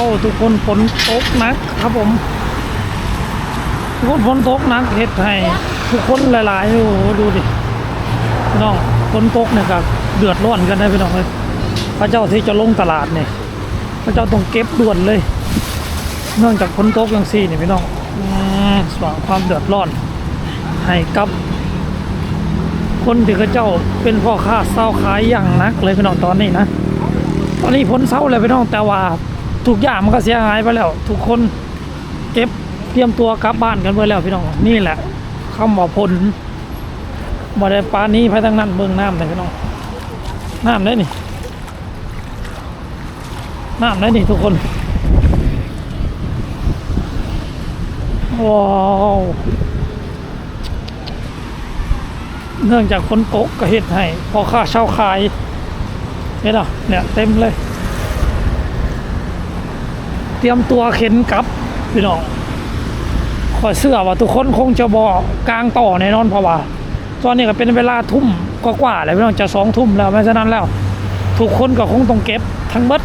วทุกคนฝนตกหนักครับผมทุกคนฝนตกหนักเฮ็ดให้ทุกคนหลายๆโอ้โหดูดิพี่น้องฝนตกเนี่ยก็เดือดร้อนกันได้พี่น้องเลยพระเจ้าที่จะลงตลาดเนี่ยพระเจ้าต้องเก็บด่วนเลยเนื่องจากฝนตกอย่างซี่นี่พี่น้องสว่างความเดือดร้อนให้กับคนที่เขาเจ้าเป็นพ่อค้าเศร้าขายอย่างนักเลยพี่น้องตอนนี้นะ ตอนนี้พ้นเศร้าเลยพี่น้องแต่ว่า ทุกอย่างมันก็เสียหายไปแล้ว ทุกคนเก็บเตรียมตัวกลับบ้านกันไปแล้วพี่น้องนี่แหละคำว่าพ้นบ่ได้ปานนี้ไปทางนั้นเบิ่งน้ำเลยพี่น้องน้ำได้นี่น้ำได้นี่ทุกคนว้าวเนื่องจากฝนตกก็เฮ็ดให้พอค่าเช่าขายเห็นอะเนี่ยเต็มเลย ตรียมตัวเข็นกลับพี่น้องขอยเสื้อว่าทุกคนคงจะบอกกลางต่อแน่นอนเพราะว่าตอนนี้ก็เป็นเวลาทุ่มกว่าๆแล้วพี่น้องจะสองทุ่มแล้วไม่ฉะนั้นแล้ว ทุกคนก็คงต้องเก็บทั้งเบิด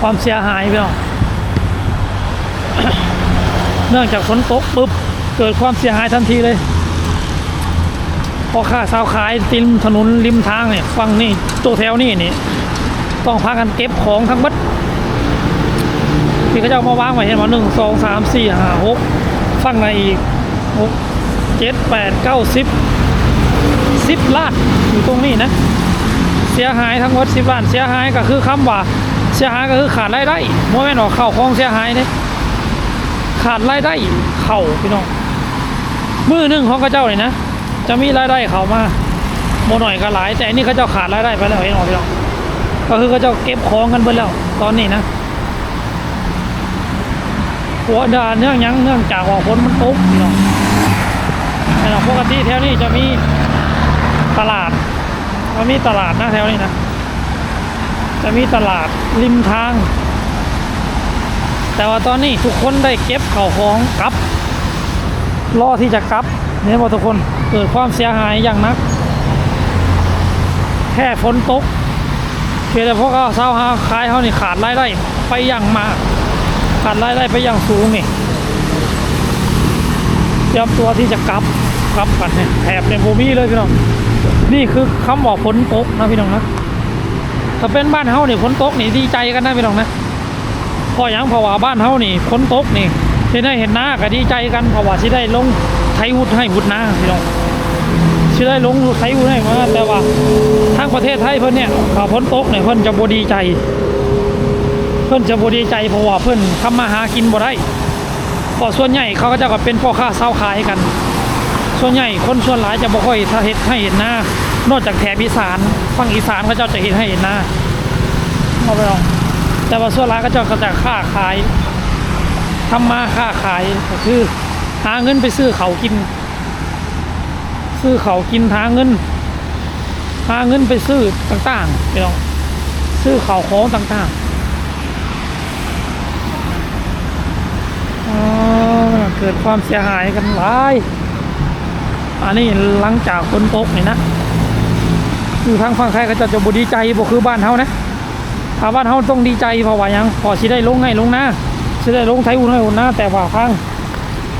ความเสียหายพี่น้องเนื่องจากฝนตกปุ๊บเกิดความเสียหายทันทีเลยพอค่าสาวขายติมถนนริมทางเนี่ยฟังนี่ตัวแถวนี่นี่ ต้องพากันเก็บของทั้งหมดที่เขาจะเอามาวางไว้เห็นว่าหนึ่งสองสามสี่ห้าหกฟังในอีกหกเจ็ดแปดเก้าสิบสิบล้านอยู่ตรงนี้นะเสียหายทั้งหมดสิบล้านเสียหายก็คือคำว่าเสียหายก็คือขาดรายได้โมแม่นว่าเข้าของเสียหายเนี่ยขาดรายได้เข่าพี่น้องมือหนึ่งของกระเจ้าเลยนะ จะมีรายได้เขามาโมหน่อยก็หลาย แต่อันนี่เขาเจ้าขาดรายได้ไปแล้วเห็นหรอพี่น้อง ก็คือเขาจ้าเก็บของกันไปแล้วตอนนี้นะหัวดาเนื่องยังเนื่องจากว่าฝนมันตกพี่น้องแต่ปกติแถวนี้จะมีตลาดมันมีตลาดนะแถวนี้นะ จะมีตลาดริมทาง แต่ว่าตอนนี้ทุกคนได้เก็บเข่าวของกลับรอที่จะกลับเนี่ยบอกทุกคนเกิดความเสียหายอย่างนัก แค่ฝนตก เพียงแต่พวกเขาเศร้าหาขายเขานี่ขาดรายได้ไปอย่างมากขาดรายได้ไปอย่างสูงนี่เตรียมตัวที่จะกลับกลับกันเนี่ยแถบเนี่ยโมมี่เลยพี่น้องนี่คือคำบอกฝนตกนะพี่น้องนะถ้าเป็นบ้านเฮานี่ฝนตกนี่ดีใจกันนะพี่น้องนะพออย่างเพราะว่าบ้านเฮานี่ฝนตกนี่ที่ได้เห็นหน้าก็ดีใจกันเพราะว่าที่ได้ลงไทยวุฒให้วุฒหน้าพี่น้อง ที่ได้ลงไทยวุฒให้มาแต่ว่าทางประเทศไทยเพิ่นเนี่ยข่าวพ้นตกเนี่ยเพิ่นจะบดีใจ เพิ่นจะบดีใจเพราะว่าเพิ่นทำมาหากินบ่ได้พราะส่วนใหญ่เขาก็จะก็เป็นพ่อค้าเศร้าขายกัน ส่วนใหญ่คนส่วนหลายจะบ่ค่อยถ้าเฮ็ดให้เห็นหน้านอกจากแถบอีสานฝั่งอีสานเขาเจ้าจะเห็นให้เห็นหน้าเอาไปลองแต่ว่าส่วนหลายเขาเจ้าก็จะค้าขายทำมาค้าขายก็คือหาเงินไปซื้อเขากิน ซื้อเขากินหาเงินหาเงินไปซื้อต่างๆพี่น้องซื้อเขาของต่างๆเกิดความเสียหายกันหลายอันนี้หลังจากฝนตกนี่นะอยู่ทางฝั่งไทยก็จะจะบดีใจบ่คือบ้านเฮานะถ้าบ้านเฮาต้องดีใจเพราะว่ายังพอสิได้ลงให้ลงน้าจะได้ลงไทยอุ่นให้อุ่นนะแต่ว่าทาง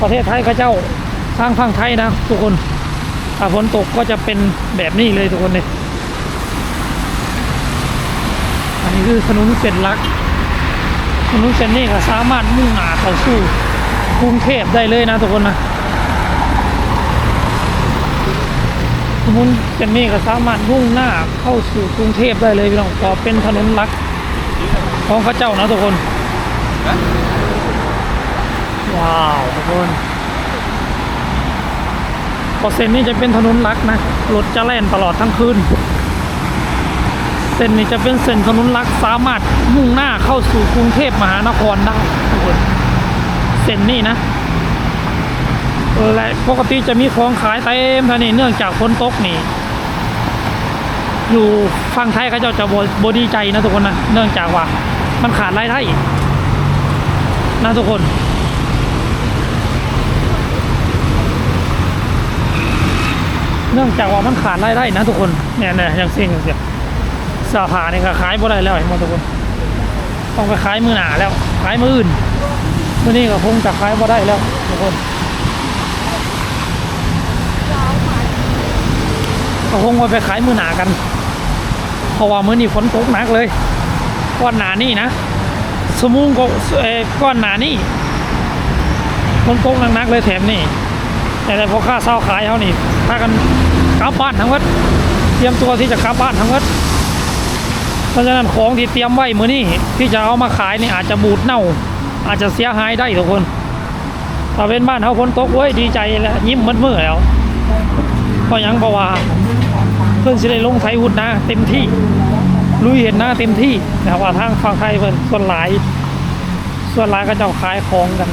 ประเทศไทยเขาเจ้าทางฝั่งไทยนะทุกคน ถ้าฝนตกก็จะเป็นแบบนี้เลยทุกคนเลยอันนี้คือถนนเส้นหลักถนนเส้นนี้ก็สามารถมุ่งหน้าเข้าสู่กรุงเทพได้เลยนะทุกคนนะถนนเส้นนี้ก็สามารถมุ่งหน้าเข้าสู่กรุงเทพได้เลยพี่น้องก็เป็นถนนหลักของเขาเจ้านะทุกคนว้าวทุกคน พอเส้นนี้จะเป็นถนนหลักนะ รถจะแล่นตลอดทั้งคืน เส้นนี้จะเป็นเส้นถนนหลักสามารถมุ่งหน้าเข้าสู่กรุงเทพมหานครได้ทุกคนเส้นนี้นะและปกติจะมีของขายเต็มท่านี้เนื่องจากฝนตกนี่ อยู่ฝั่งไทยเขาเจะจะบดีใจนะทุกคนนะ เนื่องจากว่า มันขาดรายได้นะทุกคน เนื่องจากว่ามันขาดรายได้นะทุกคนเนี่ยเนี่ยอย่างเสี่ยงอย่างเสี่ยงสื้อผ้านี่ก็ขายบ่ได้แล้วไอ้หมทุกคนต้องไปขายมือหนาแล้วขายมืออื่นมื่อนี้ก็คงจะขายบ่ได้แล้วทุกคนก็คงไปขายมือหนากันเพราะว่ามือนี้ฝนตกหนักเลยก้อนหนานี่นะสมุงก็เอก้อนหนานี่ฝนตกหนักๆเลยแถมนี่แต่พอค่าเช่าขายเขานี่พากัน กลับบ้านทั้งวัดเตรียมตัวที่จะกลับบ้านทั้งวัดเพราะฉะนั้นของที่เตรียมไว้มื้อนี้ที่จะเอามาขายนี่อาจจะบูดเน่า อาจจะเสียหายได้ทุกคนถ้าเป็นบ้านเขาฝนตกเว้ยดีใจแล้วยิ้มมืดมือแล้วเพราะยังเพราะว่าเพื่อนสิได้ลงไทยหุดนนะเต็มที่ลุยเห็นหน้าเต็มที่แต่ว่าทางฝั่งไทยเพิ่นส่วนหลาย ส่วนหลายก็จะขายของกัน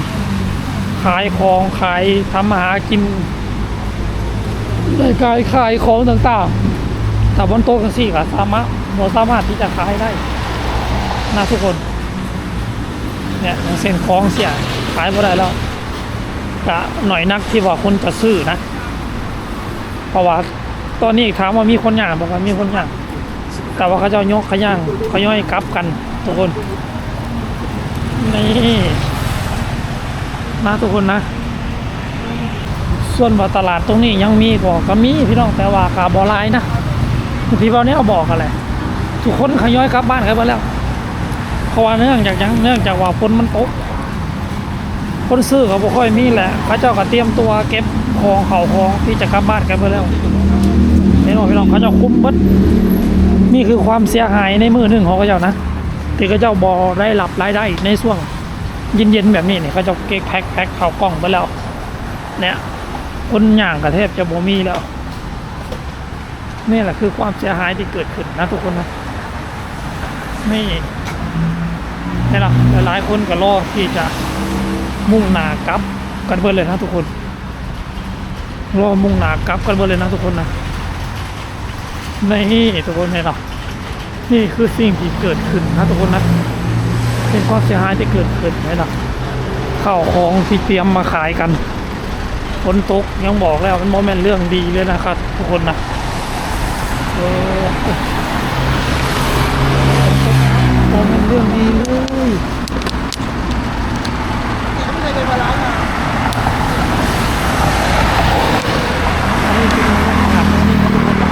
ขายของขายทำมาหากิน รายการขายของต่างๆแต่บนโต๊ะกันสี่ก็สามารถเราสามารถที่จะขายได้นะทุกคนเนี่ยเส้นคล้องเสียขายไม่ได้แล้วกะหน่อยนักที่ว่าคนจะซื้อนะเพราะว่าตอนนี้ถามว่ามีคนย่างบอกว่ามีคนย่าง แต่ว่าเขาเจะยกขย่างเขาย่อยกลับกัน ทุกคนนี่นะทุกคนนะ ส่วนว่าตลาดตรงนี้ยังมีก็ก็มีพี่น้องแต่ว่ากาบอลายนะพี่เบาเนี้ยเอาบอกกันแหละทุกคนขย้อยกลับบ้านกันไปแล้วเพราะว่าเนื่องจากยังเนื่องจากว่าฝนมันตกคนซื้อเขาบ่ค่อยมีแหละเขาเจ้าก็เตรียมตัวเก็บของเขาของที่จะกลับบ้านกันไปแล้วเห็นบ่พี่น้องเขาจ้าคุ้มบิดนี่คือความเสียหายในมือหนึ่งของเขาเจ้านะที่เขาเจ้าบอได้รับรายได้ในช่วงเย็นๆแบบนี้เนี่ยเขาเจ้าเก็บแพ็คแพ็คเข้ากล่องไปแล้วเนี่ย คนย่างกระเทบจะบ่มีแล้ว นี่แหละคือความเสียหายที่เกิดขึ้นนะทุกคนนะนี่นี่แหละหลายคนก็รอที่จะมุ่งหนากลับกันเบิดเลยนะทุกคนรอมุ่งหนากลับกันเบิดเลยนะทุกคนนะนี่ทุกคนนี่ละนี่คือสิ่งที่เกิดขึ้นนะทุกคนนะเป็นความเสียหายที่เกิดขึ้นนี่ละข้าวของที่เตรียมมาขายกัน นตกยังบอกแล้วมันโมเมนต์เรื่องดีเลยนะครับ ทุกคนนะเออโมเมนต์เรื่องดีเลยไม่เคยเป็นมาล้าอะอันนี้เป็นบรรยากาศตรนี้ครับทุกคนนะ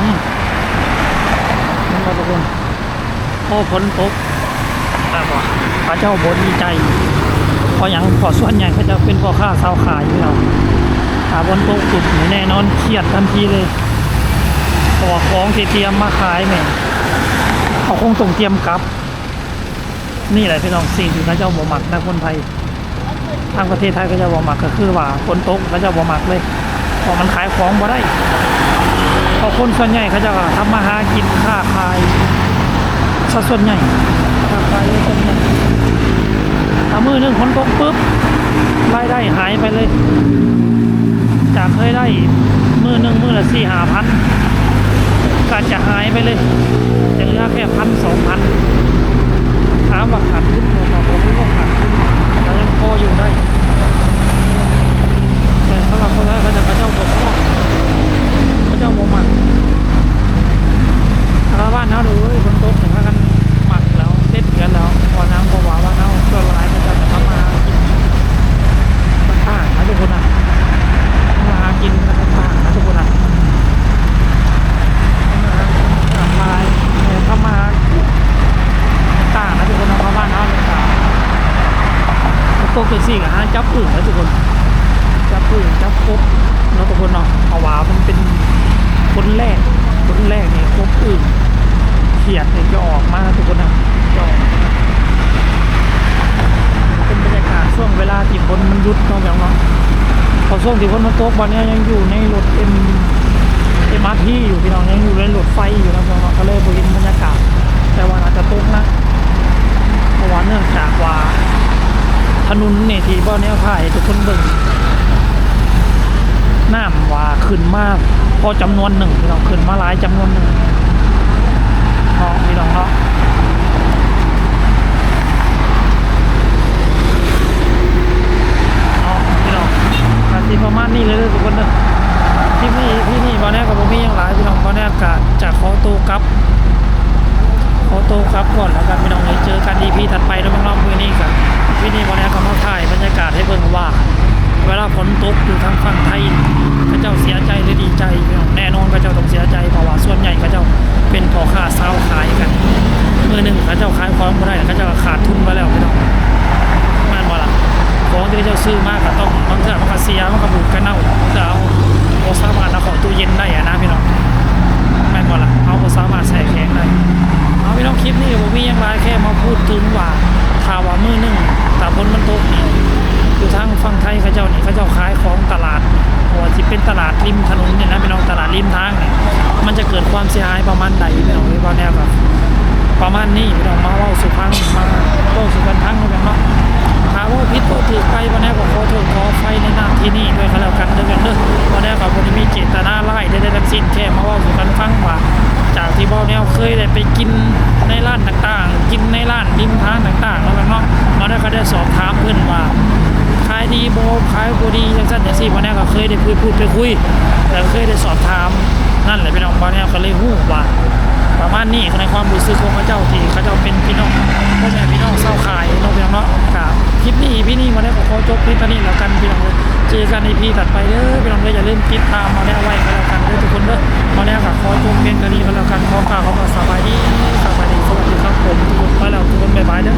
อืมนี่ครับทุกคนพอฝนตกาพระเจ้าบนดีใจเพราะอย่างพอส่วนใหญ่เขาจะเป็นพ่อค้าสาวขายอยู่แล้วถ้าฝนตกตุดแน่นอนเครียดทันทีเลยเพราะว่าของเตรียมมาขายแม่งเขาคงต้องเตรียมกลับ นี่แหละพี่น้องสิ่งที่เขาเจ้าบ่มักนะคนไทยทางประเทศไทยก็จะบ่มักก็คือว่าคนตกก็จะบ่มักเลยเพราะมันขายของบ่ได้พราะคนส่วนใหญ่เขาจะทำมาหากินค้าขายซะส่วนใหญ่ค้าขายส่วนใหญ่ถ้า มือหนึ่งฝนตกปุ๊บรายได้หายไปเลย จากเคยได้มือหนึ่งมือละสี่ห้าพันก็จะหายไปเลยจะเหลือแค่พันสองพันถามว่าขาดทุนหรือเปล่าผมก็ขาดทุนแต่ยังพออยู่ได้ แต่สำหรับคนแรกก็จะเจ้าบอกว่าพระเจ้าบอกมันถ้าบ้านเขาดูเฮ้ยคนโต๊ะถึงพากันหมักแล้วเด็ดกันแล้วพอน้ำพอหวานว่าเขาช่วยละลายมันจะจะทำมาหากินต่างๆนะทุกคนนะทำมาหากินกันต่างๆนะทุกคนนะทำมาหากินทำลายทำมาหากิน ต่างนะทุกคนนะเพราะบ้านเขาเนี่ยต่างโต กเป็นสี่กับห้าจับอึ่งนะทุกคน จับอึ่งจับกบเนาะทุกคนเนาะเพราว่ามันเป็นคนแรกคนแรกเนี่ยกบอึ่งเขียดเนี่ยจะออกมาทุกคนนะจะออกเป็นบรรยากาศช่วงเวลาที่ฝนมันหยุดเนาะแบบว่าพอช่วงที่ฝนมันตกวันนี้ยังอยู่ในรถเอ็มเอ็มอาร์ทีอยู่พี่น้องยังอยู่ในรถไฟอยู่นะพี่น้องก็เลยบริเวณบรรยากาศแต่ว่าอาจจะตกนะเพราะว่าเนื่องจากว่า ถนนเนี่ยที่บ่อนี้ผ่ายทุกคนเบิ่งน้ำว่าขึ้นมากพอจำนวนหนึ่งเราขึ้นมาหลายจำนวนหนึ่งเนาะพี่น้องเนาะเนาะพี่น้องอาทิประมาณนี้เลยเด้อทุกคนเด้อ ลิปนี้พี่นี่บอลแนกกับผมมีอย่างหลายพี่น้องบอลแนกกะจะขอตัวกลับ ขอตัวกลับก่อนแล้วกันพี่น้องเลยเจอกันดีพีถัดไปแล้วพี่น้องมือนี้กับพี่นี่บอลแนกก็มาถ่ายบรรยากาศให้เบิ่งว่า เวลา ฝนตกอยู่ทางฝั่งไทยพระเจ้าเสียใจหรือดีใจพี่น้องแน่นอนพระเจ้าต้องเสียใจเพราะว่าส่วนใหญ่พระเจ้าเป็นพ่อค้าสาวขายกันมือหนึ่งพระเจ้าขายของไม่ได้พระเจ้าขาดทุนไปแล้วพี่น้องม่นบ่ล่ะของที่พระเจ้าซื้อมากก็ต้องบางเทื่อมันก็เสียมันก็บูดก็เน่าแต่เอาโอสามารถเอาของตู้เย็นได้อะนะพี่น้องม่นบ่ล่ะเอาโอสามารถใส่แข็งได้เอาพี่น้องคลิปนี้ผมมีอย่างไรแค่มาพูดถึงว่าถ้าว่ามือหนึ่งแต่ฝนมันตกนี่ อยู่ทางฝั่งไทยเขาเจ้านี่เขาเจ้าขายของตลาดหัวที่เป็นตลาดริมถนนเนี่ยนะพี่น้องตลาดริมทางเนี่ยมันจะเกิดความเสียหายประมาณใดพี่น้องพี่บอลแนวแบบประมาณนี้พี่น้องมาเว่าสุพังมาเล่าสุพรรณทั้งกันเนาะ บขายบ่ดีจังซั่นจังซี่บ่แน่ก็เคยได้พูดพูดไปคุยแต่เคยได้สอบถามนั่นแหละพี่น้องบ่แน่ก็เลยฮู้ว่าประมาณนี้ในความรู้สึกของเขาเจ้าที่เขาเจ้าเป็นพี่น้องพ่อแม่พี่น้องเศร้าขายเนาะพี่น้องเนาะครับคลิปนี้พี่นี่มาได้ก็ขอจบคลิปนี้แล้วกันพี่น้องเลยเจอกันในพีถัดไปเด้อพี่น้องเลยอย่าลืมติดตามมาแน่ไว้ก็แล้วกันเด้อทุกคนเด้อมาแน่ก็ขอจบเพียงเท่านี้ก็แล้วกันขอกล่าวคำว่าสบายดีสบายดีสวัสดีครับผมทุกคนไปแล้วทุกคนบ๊ายบายเด้อ